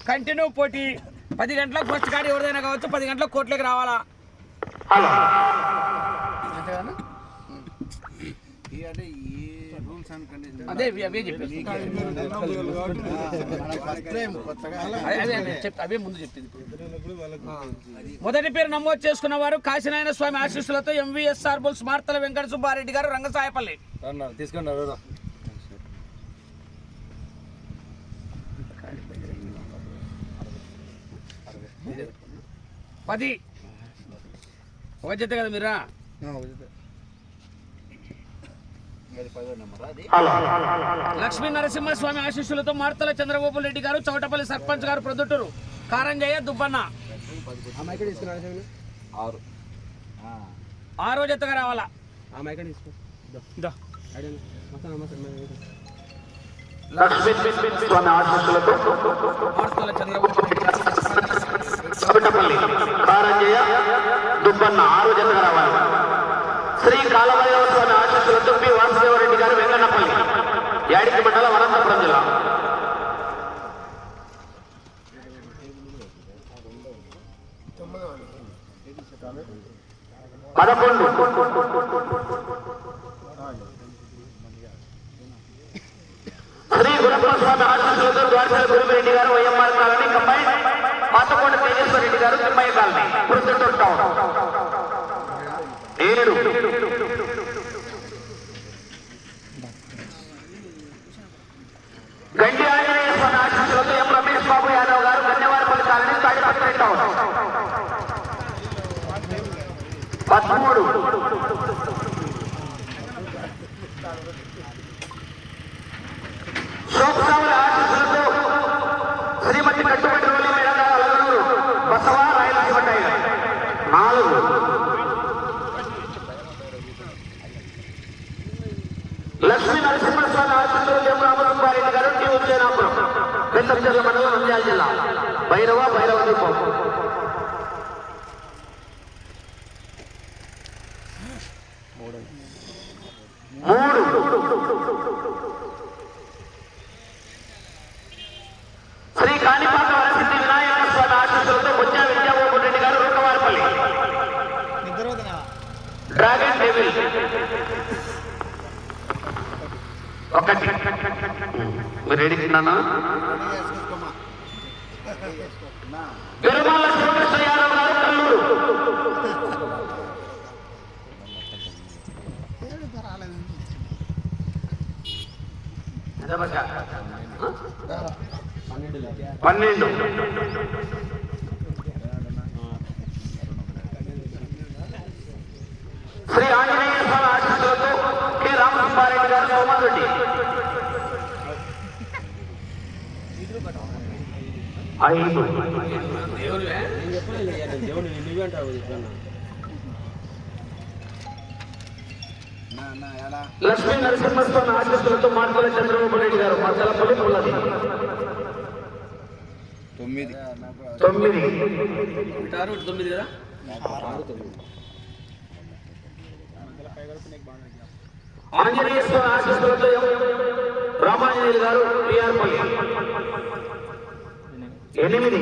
Continue పోటీ. పది గంటలకు ఫస్ట్ కాడి ఎవరిదైనా కావచ్చు పది గంటలకు కోట్లకి రావాలా? అంతేనా అంటే ఈ రూల్స్ అండ్ కండిషన్స్ అదే అవే చెప్పేసి అదే అదే అదే చెప్ అవే ముందు చెప్పింది మొదటి పేరు నమోదు చేసుకున్న వారు కాశీనారాయణ స్వామి ఆశీస్సులతో ఎంవీఎస్ఆర్ బుల్స్ మార్తల వెంకట సుబ్బారెడ్డి గారు రంగసాయపల్లి. తీసుకోండి పది. ఒక జత కదా మీరా? లక్ష్మీ నరసింహస్వామి ఆశీస్సులతో మార్తల చంద్రబాబు రెడ్డి గారు చౌటపల్లి సర్పంచ్ గారు ప్రొద్దుటూరు. కారంజయ్య దుబ్బన్న. ఆరు. జతగా రావాలా? మార్తల చంద్రబాబు చోటపల్లి కారంజయ దుబ్బన్న ఆరు జతగా రావాలి శ్రీ కాలభైరవ స్వామి ఆశీస్సులతో పి. వాసుదేవరెడ్డి గారు వెంగన్నపల్లి యాడికి మండల అనంతపురం జిల్లా పదకొండు శ్రీ గురప్ప స్వామి ఆశీస్సులతో Dwarakala Gurumireddy garu YMR colony combine Pathakota Tejeswara Reddy garu Thimmaiah colony Proddatur Gandi Anjaneya Swamy ఆశీస్సులతో ఎం రమేష్ బాబు యాదవ్ గారు ధన్యవాద కాలనీ తాడిపత్రి టౌన్ పదమూడు. శోభసావుల ఆశీస్సులతో శ్రీమతి కట్టుబడి రోలి మేడం గారు అలగనూరు బసవ రాయలసీమ టైగర్ నాలుగు లక్ష్మీ నరసింహస్వామి ఆశీస్సులు ఎం రామసుబ్బారెడ్డి గారు టీ ఉద్యనాపురం పెద్దచర్ల మండలం నంద్యాల జిల్లా. భైరవ భైరవ దీపం శ్రీ కాణిపాక వరసిద్ధి వినాయక స్వామి ఆశీస్సులతో బొచ్చా విద్యాబాబు రెడ్డి గారు రూకవారిపల్లి డ్రాగన్ డెవిల్ ఒకటి రెడీ ఎడిగినానా పెరుమాళ్ళ శివకృష్ణ యాదవ్ గారు కల్లూరు పన్నెండు. శ్రీ ఆంజనేయ స్వామి ఆశీస్సులతో కె. రామసుబ్బారెడ్డి గారు సోమారెడ్డి. ఐదు లక్ష్మీ నరసింహస్వామి ఆశిస్తులతో మార్పుల చంద్రబాబు నాయుడు గారు మద్దలపల్లి ఉన్నది తొమ్మిది తొమ్మిది ఆరు తొమ్మిది కదా ఆంజనేయ స్వామి ఆశిస్తులతో ఎం. రామాంజనేయులు గారు టిఆర్పల్లి ఎనిమిది.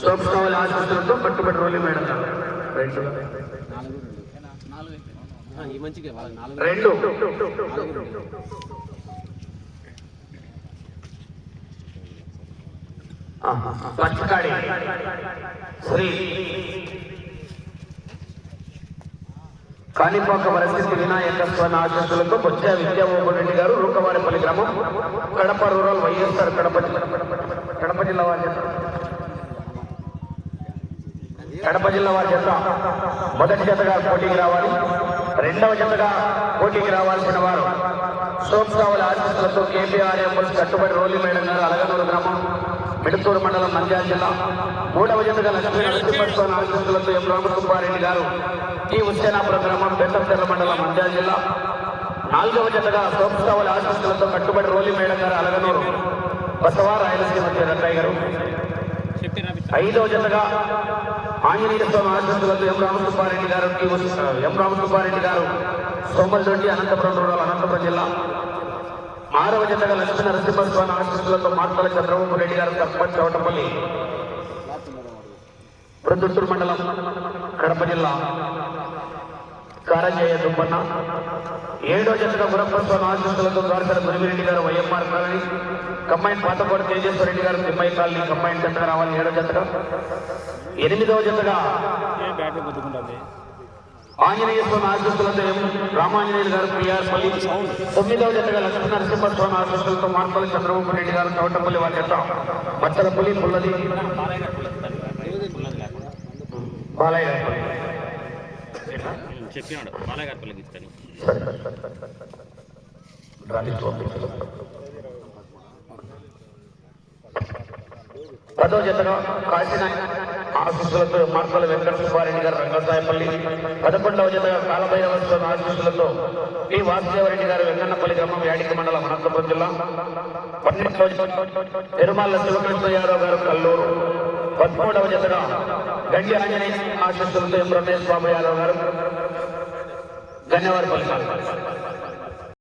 శోభస్వామి ఆశీస్సులతో కట్టుబడి రోలి మేడం గారు రెండు. ఈ మంచిగా రెండు. పచ్చకాడి శ్రీ. కాణిపాక వరసిద్ధి వినాయక స్వామి ఆశీస్సులతో బొచ్చా విద్యామోహన్ గారు రూకవారిపల్లి గ్రామం కడప రూరల్ వైఎస్ఆర్ కడప కడప జిల్లా వారి కడప జిల్లా వారి చేత మొదటి జతగా పోటీకి రావాలి. రెండవ జతగా పోటీకి రావాల్సిన వారు సోప్ కావాలి ఆశీస్సులతో కేపీఆర్ఎంఎస్ కట్టుబడి రోలి మేడం గారు అలగనూరు గ్రామం. మిడతూరు మండలం నంద్యాల జిల్లా మూడవ జతగా లక్ష్మీ నరసింహస్వామి ఆశీస్సులతో ఎం రామసుబ్బారెడ్డి గారు ఈ ఉస్సేనాపురం గ్రామం బెల్లంచెర్ల మండలం నంద్యాల జిల్లా నాలుగవ జతగా సోప్సావుల ఆశీస్సులతో కట్టుబడి రోలి మేడం గారు అలగనూరు బసవ రాయలసీమ రత్తయ్య గారు. ఐదవ జతగా ఆంజనేయ స్వామి ఆశీస్సులతో ఎం రామసుబ్బారెడ్డి గారు ఎం రామసుబ్బారెడ్డి గారు సోమల్ దొడ్డి అనంతపురం రూరల్ అనంతపురం జిల్లా ఆరవ జతగా లక్ష్మీ నరసింహస్వామి ఆశీస్సులతో మార్తల చంద్రబాబు రెడ్డి గారు సర్పంచ్ చవటపల్లి ప్రొద్దుటూరు మండలం కడప జిల్లా కారంజయ దుబ్బన్న ఏడో జతగా గురప్పస్వామి ఆశీస్సులతో Dwarakara Gurimireddy garu YMR colony combine Pathakota Tejeswara Reddy garu Thimmaiah colony combine జతగా రావాలి ఏడో జతగా ఎనిమిదవ జతగా ఆంజనేయ స్వామి ఆశీస్సులతో ఎం రామాంజనేయులు గారు పిఆర్పల్లి తొమ్మిదవ జతగా లక్ష్మీ నరసింహస్వామి ఆశీస్సులతో మార్పల్లి చంద్రబాబు రెడ్డి గారు చౌటపల్లి వారి జత. మచ్చలపల్లి పుల్లది. బాలయ్య చెప్పినాడు బాలయ్య గారి పిల్లకి ఇస్తాను పదో జతగా కాసిన ఆశీస్సులతో మార్తల వెంకట సుబ్బారెడ్డి గారు రంగసాయపల్లి పదకొండవ జతగా కాలభైరవ స్వామి ఆశీస్సులతో పి వాసుదేవరెడ్డి గారు వెంకన్నపల్లి గ్రామం యాడికి మండలం అనంతపురం జిల్లా. పన్నెండవ తిరుమల శివకృష్ణ యాదవ్ గారు కల్లూరు. పదమూడవ జతగా గండి ఆంజనేయ ఆశీస్సులతో ఎం రమేష్ బాబు యాదవ్ గారు. ధన్యవాదాలు.